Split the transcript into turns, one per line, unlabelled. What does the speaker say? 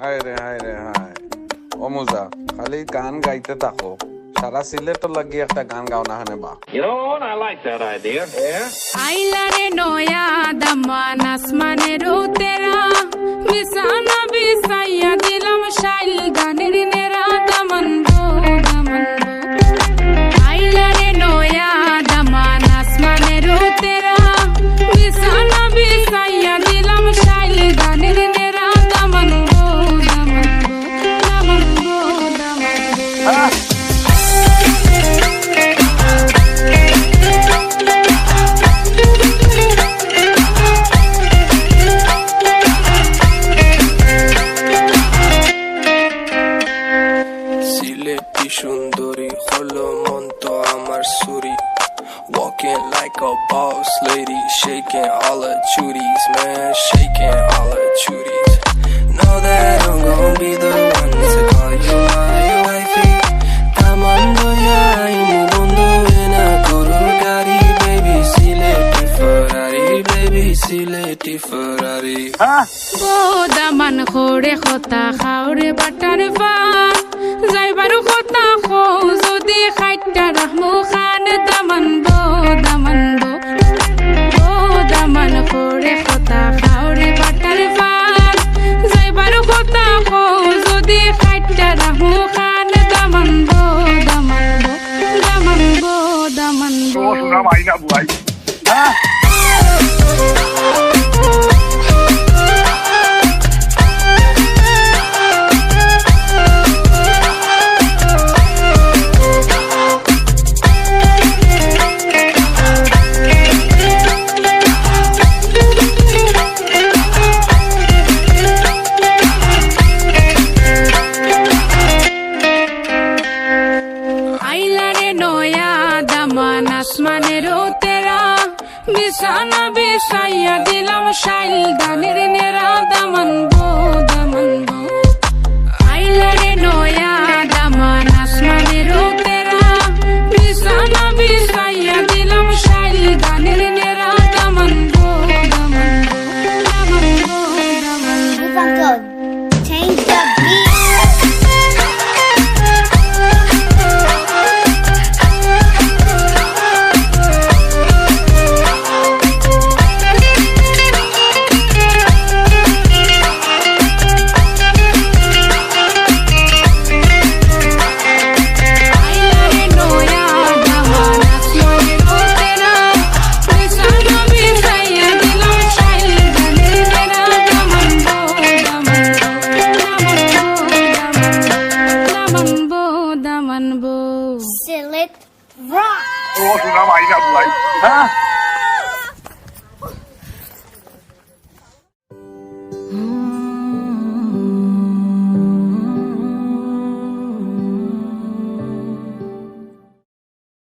হায় রে হায় রে হায় ও মুজা খালি গান গাইতে থাকো সারা সিলেট লাগি একটা গান গাও না হানে বা
আইলা know what? I like that idea. Yeah.
আইলারে নয়া দামান আসমানের তেরা বিছানা বিছাইয়া দিলাম শাইল গানের
আমার সুরি Walking like a boss lady, shaking all her chuties, man, shaking all her chuties. Know that I'm gonna be the one to call you my wifey. Tamando ya imu bondo ena koro gari, baby, sileti Ferrari, baby, sileti Ferrari.
O Daman খোরে খতা খাওরে butter বো আইলারে নয়া দামান আসমানের তেরা বিছানা বিছাইয়া দিলাম শাইল গানের দামান বো দামান বো
Sillet rock.
ও শোনা ভাই না ভাই হ্যাঁ